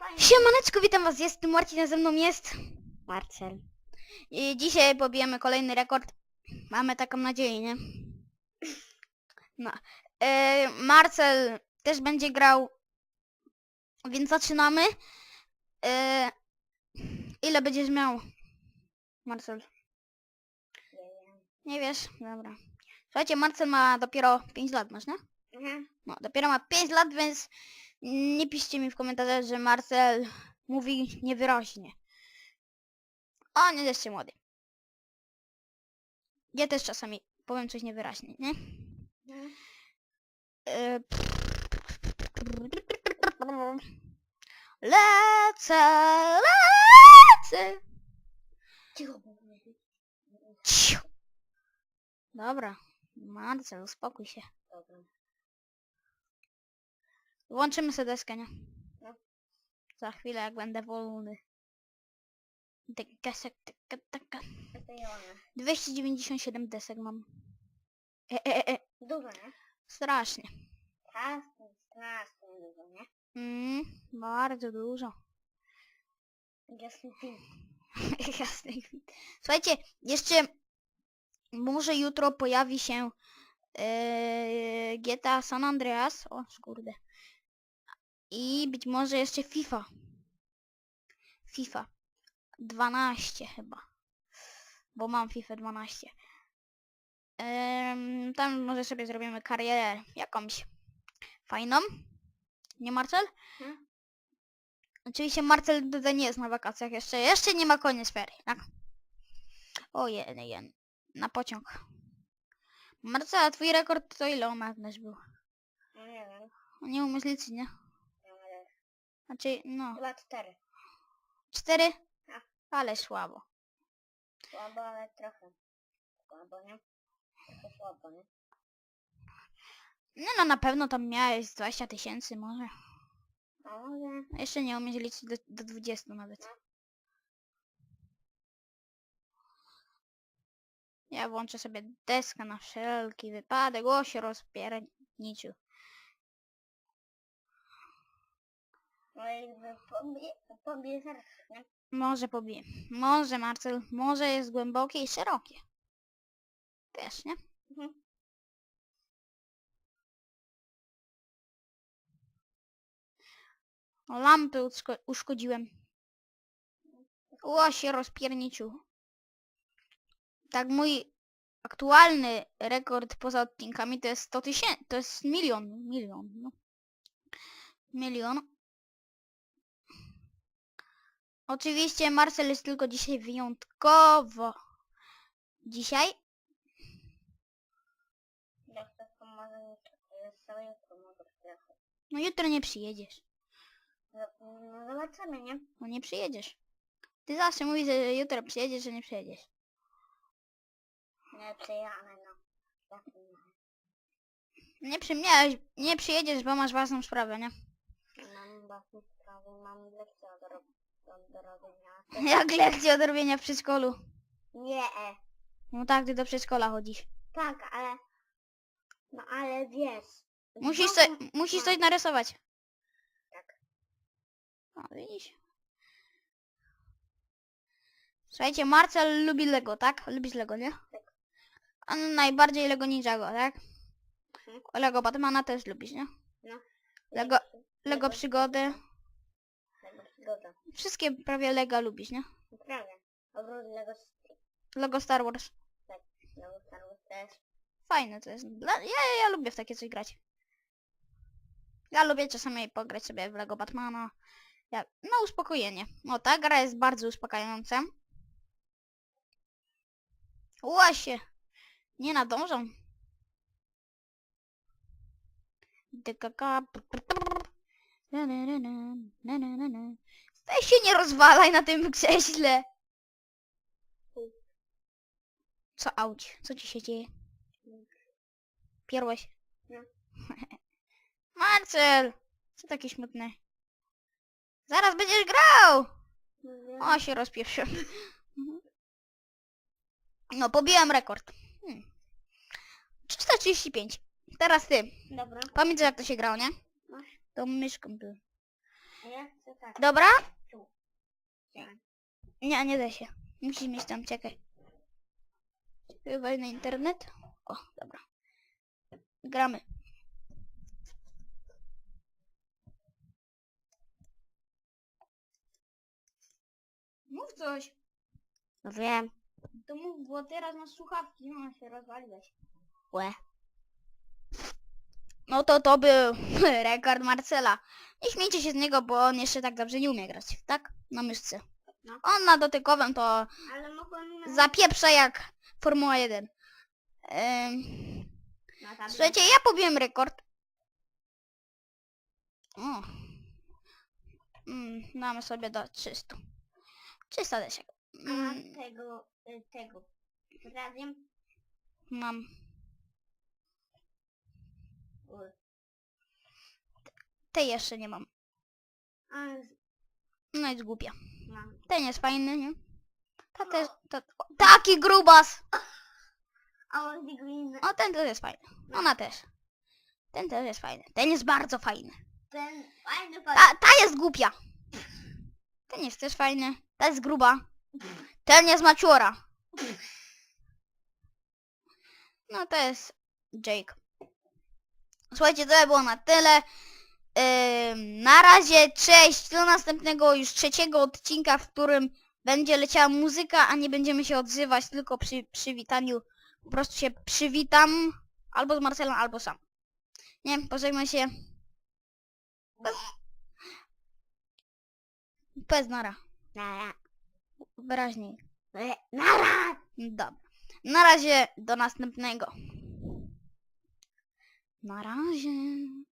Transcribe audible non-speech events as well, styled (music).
Siemaneczko, witam was, jest Marcin, a ze mną jest. Marcel. I dzisiaj pobijemy kolejny rekord. Mamy taką nadzieję, nie? No. E, Marcel też będzie grał, więc zaczynamy. E, ile będziesz miał, Marcel? Nie wiesz? Dobra. Słuchajcie, Marcel ma dopiero 5 lat, masz, nie? Mhm. No, dopiero ma 5 lat, więc nie piszcie mi w komentarzach, że Marcel mówi niewyraźnie. On jest jeszcze młody. Ja też czasami powiem coś niewyraźnie, nie? E, Lecę, lecę. Cicho. Dobra, Marcel, uspokój się. Dobra. Włączymy sobie deskę, nie? No. Za chwilę, jak będę wolny. Desek, taka, taka. To ja ona. 297 desek mam. E, e, e, e. Dużo, nie? Strasznie. Strasznie, strasznie dużo, nie? Mm, bardzo dużo. Jasny film. (laughs) Jasne. Słuchajcie, jeszcze może jutro pojawi się e, GTA San Andreas. O, kurde. I być może jeszcze FIFA. FIFA 12 chyba. Bo mam FIFA 12. Em, tam może sobie zrobimy karierę jakąś fajną. Nie Marcel? Mhm. Oczywiście Marcel tutaj nie jest na wakacjach jeszcze. Jeszcze nie ma koniec ferii, tak? O jeden, jeden. Na pociąg. Marcel, a twój rekord to ile umiejętność był? No nie wiem. Nie umiesz liczyć, nie? Znaczy, no. Chyba cztery. Cztery? Tak. Ale słabo. Słabo, ale trochę. Słabo, nie? Trochę słabo, nie? Nie no, na pewno tam miałeś 20 tysięcy może. A może... Jeszcze nie umiesz liczyć do, do 20 nawet. Ja włączę sobie deskę na wszelki wypadek. O, się rozpierniczu. Pobije, pobije zaraz, nie? Może pobiję. Może, Marcel. Może jest głębokie i szerokie. Też, nie? Mhm. O, lampy uszko- uszkodziłem. O, się rozpierniczył. Tak, mój aktualny rekord poza odcinkami to jest 100 tysięcy. To jest milion. Milion, no. Milion. Oczywiście Marcel jest tylko dzisiaj wyjątkowo. Dzisiaj? Jak to przyjechać. No jutro nie przyjedziesz. No, no zobaczymy, nie? No nie przyjedziesz. Ty zawsze mówisz, że jutro przyjedziesz, że nie przyjedziesz. Nie przyjadę, no. Nie? Nie, przy, nie, nie przyjedziesz, bo masz własną sprawę, nie? Mam własne sprawy, mam lekcję do, rob- do, do robienia. (laughs) Jak lekcje od robienia w przedszkolu. Nie, No tak, ty do przedszkola chodzisz. tak, ale... No ale wiesz... Musisz, znowu- co, musisz coś narysować. Tak. O, widzisz. Słuchajcie, Marcel lubi Lego, tak? Lubisz Lego, nie? Tak. A najbardziej Lego Ninjago, tak? Mhm. Lego Batmana też lubisz, nie? No. Lego, Lego Przygody. Przygoda. Wszystkie prawie Lego lubisz, nie? Prawie. Oprócz Lego. Lego Star Wars. Lego Star Wars też. Fajne to jest. Dla, ja, ja lubię w takie coś grać. Ja lubię czasami pograć sobie w Lego Batmana. Ja, no uspokojenie. No ta gra jest bardzo uspokajająca. Łasie! Nie nadążą. DKK. Na, na, na, na, na, na, na, na. Weź się nie rozwalaj na tym krześle. Co auć? Co ci się dzieje? Pierłeś? No. (laughs) Marcel! Co taki smutny? Zaraz będziesz grał! O, się rozpieprzył. Mhm. (laughs) No, pobiłem rekord. Hmm. 335. Teraz ty. Dobra. Pamiętasz jak to się grało, nie? Tą myszką był. A ja chcę tak. Dobra? Tu. Nie, nie da się. Musisz mieć tam, czekaj. Chyba na internet. O, dobra. Gramy. Mów coś. No wiem. To mów, bo teraz masz słuchawki, no się rozwaliłeś. Łe. No to to był (laughs) rekord Marcela. Nie śmiejcie się z niego, bo on jeszcze tak dobrze nie umie grać, tak? Na myszce. No. On na dotykowym to Ale mogłem... zapieprza jak Formuła 1. Ym, Na tablet. słuchajcie, ja pobiłem rekord. O. Mm, damy sobie do 300. 300 desiek. A Mm, tego, y, tego. Razem. mam. Tej jeszcze nie mam. A, No jest głupia. mam. Ten jest fajny, nie? Ta też, ta, o, taki grubas! A on. O, ten też jest fajny. Ona też. Ten też jest fajny. Ten jest bardzo fajny. Ten fajny Ta, ta jest głupia. Ten jest też fajny. Ta jest gruba. Ten jest maciora. No to jest Jake. Słuchajcie, to by było na tyle. Ym, na razie, cześć. Do następnego już trzeciego odcinka, w którym będzie leciała muzyka, a nie będziemy się odzywać tylko przy przywitaniu. Po prostu się przywitam albo z Marcelem, albo sam. Nie, pożegnaj się. Bez nara. Nara. Wyraźniej. Nara. Dobra. Na razie, do następnego. Na razie.